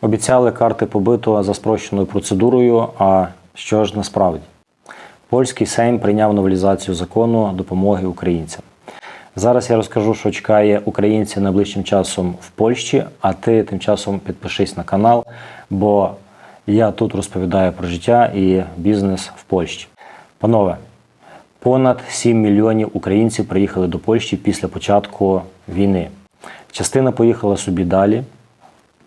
Обіцяли карти побиту за спрощеною процедурою. А що ж насправді? Польський Сейм прийняв новелізацію закону допомоги українцям. Зараз я розкажу, що чекає українців найближчим часом в Польщі, а ти тим часом підпишись на канал, бо я тут розповідаю про життя і бізнес в Польщі. Панове, понад 7 мільйонів українців приїхали до Польщі після початку війни. Частина поїхала собі далі.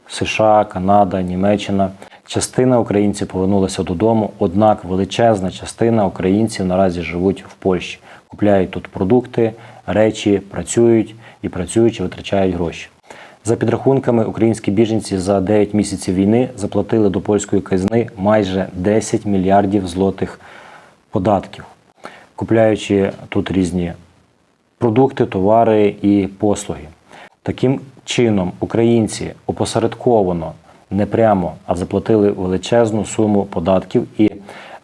США, Канада, Німеччина. Частина українців повернулася додому, однак величезна частина українців наразі живуть в Польщі, купляють тут продукти, речі, працюють і працюючи витрачають гроші. За підрахунками, українські біженці за 9 місяців війни заплатили до польської казни майже 10 мільярдів злотих податків, купляючи тут різні продукти, товари і послуги. Таким чином, українці опосередковано, не прямо, а заплатили величезну суму податків і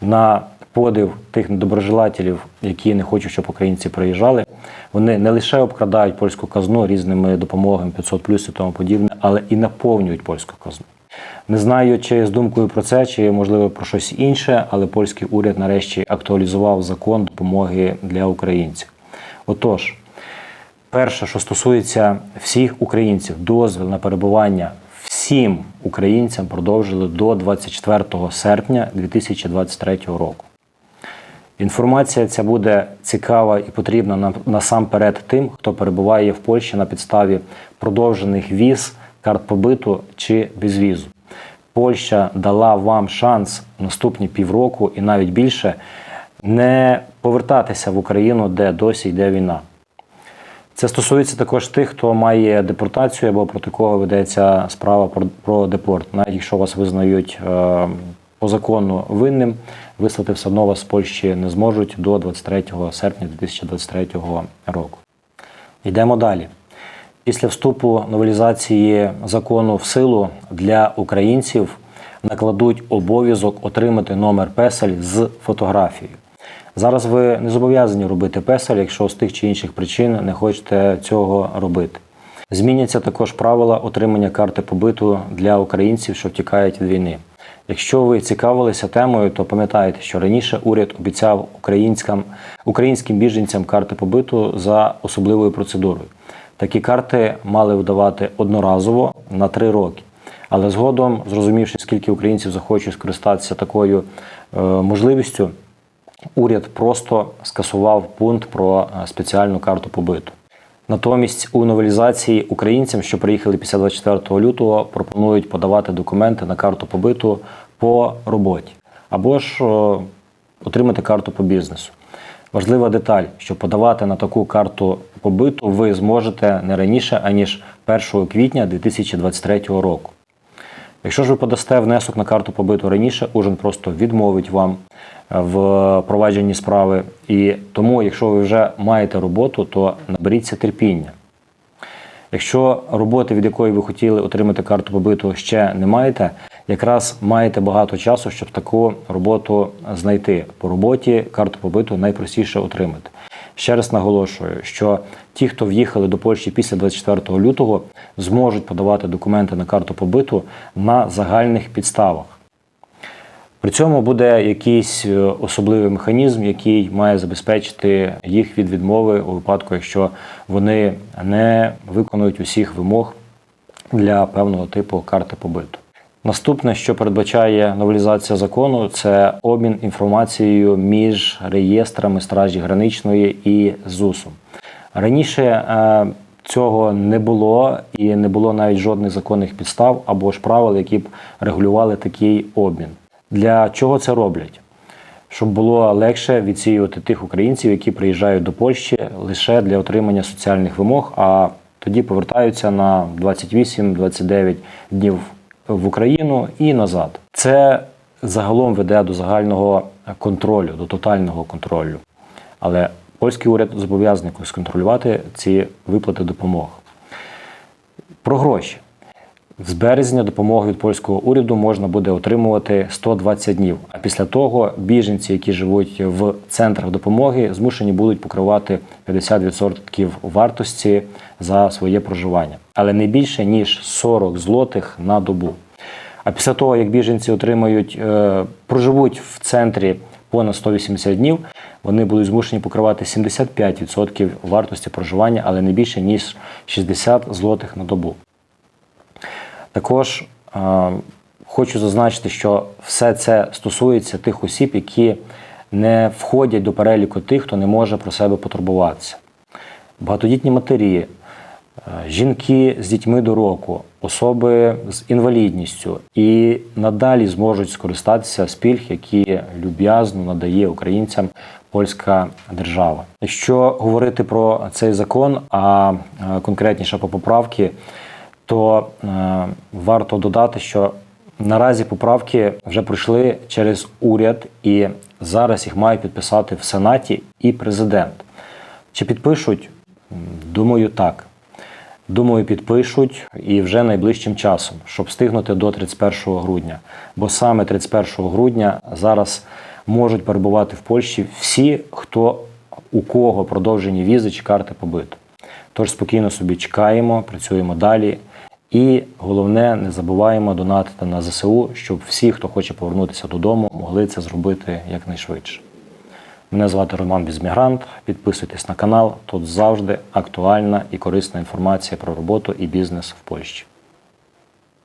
на подив тих недоброжелателів, які не хочуть, щоб українці приїжджали, вони не лише обкрадають польську казну різними допомогами 500 плюс і тому подібне, але і наповнюють польську казну. Не знаю, чи з думкою про це, чи можливо про щось інше, але польський уряд нарешті актуалізував закон допомоги для українців. Отож, перше, що стосується всіх українців, дозвіл на перебування всім українцям продовжили до 24 серпня 2023 року. Інформація ця буде цікава і потрібна насамперед тим, хто перебуває в Польщі на підставі продовжених віз, карт побиту чи безвізу. Польща дала вам шанс наступні півроку і навіть більше не повертатися в Україну, де досі йде війна. Це стосується також тих, хто має депортацію або проти кого ведеться справа про, про депорт. Навіть якщо вас визнають е, по закону винним, вислати все одно вас з Польщі не зможуть до 23 серпня 2023 року. Йдемо далі. Після вступу новелізації закону в силу для українців накладуть обов'язок отримати номер песель з фотографією. Зараз ви не зобов'язані робити песель, якщо з тих чи інших причин не хочете цього робити. Зміняться також правила отримання карти побиту для українців, що втікають від війни. Якщо ви цікавилися темою, то пам'ятайте, що раніше уряд обіцяв українським, українським біженцям карти побиту за особливою процедурою. Такі карти мали видавати одноразово на три роки. Але згодом, зрозумівши, скільки українців захочуть скористатися такою е, можливістю, уряд просто скасував пункт про е, спеціальну карту побиту. Натомість у новелізації українцям, що приїхали після 24 лютого, пропонують подавати документи на карту побиту по роботі або ж отримати карту по бізнесу. Важлива деталь, що подавати на таку карту побиту ви зможете не раніше, аніж 1 квітня 2023 року. Якщо ж ви подасте внесок на карту побиту раніше, Ужин просто відмовить вам в провадженні справи. І тому, якщо ви вже маєте роботу, то наберіться терпіння. Якщо роботи, від якої ви хотіли отримати карту побиту, ще не маєте, якраз маєте багато часу, щоб таку роботу знайти. По роботі карту побиту найпростіше отримати. Ще раз наголошую, що ті, хто в'їхали до Польщі після 24 лютого, зможуть подавати документи на карту побиту на загальних підставах. При цьому буде якийсь е, особливий механізм, який має забезпечити їх від відмови у випадку, якщо вони не виконують усіх вимог для певного типу карти побиту. Наступне, що передбачає новелізація закону, це обмін інформацією між реєстрами Стражі граничної і ЗУСом. Раніше е, цього не було і не було навіть жодних законних підстав або ж правил, які б регулювали такий обмін. Для чого це роблять? Щоб було легше відсіювати тих українців, які приїжджають до Польщі лише для отримання соціальних вимог, а тоді повертаються на 28-29 днів в Україну і назад. Це загалом веде до загального контролю, до тотального контролю. Але польський уряд зобов'язаний сконтролювати ці виплати допомог. Про гроші. З березня допомоги від польського уряду можна буде отримувати 120 днів. А після того біженці, які живуть в центрах допомоги, змушені будуть покривати 50% вартості за своє проживання, але не більше ніж 40 злотих на добу. А після того, як біженці отримають, е, проживуть в центрі понад 180 днів, вони будуть змушені покривати 75% вартості проживання, але не більше ніж 60 злотих на добу. Також е, хочу зазначити, що все це стосується тих осіб, які не входять до переліку тих, хто не може про себе потурбуватися. Багатодітні матері, е, жінки з дітьми до року, особи з інвалідністю і надалі зможуть скористатися з пільг, які люб'язно надає українцям польська держава. Якщо говорити про цей закон, а е, конкретніше по поправки, то е, варто додати, що наразі поправки вже пройшли через уряд, і зараз їх мають підписати в Сенаті і президент. Чи підпишуть? Думаю, так. Думаю, підпишуть і вже найближчим часом, щоб встигнути до 31 грудня. Бо саме 31 грудня зараз можуть перебувати в Польщі всі, хто у кого продовжені візи чи карти побиту. Тож спокійно собі чекаємо, працюємо далі. І головне, не забуваємо донатити на ЗСУ, щоб всі, хто хоче повернутися додому, могли це зробити якнайшвидше. Мене звати Роман Бізмігрант. Підписуйтесь на канал. Тут завжди актуальна і корисна інформація про роботу і бізнес в Польщі.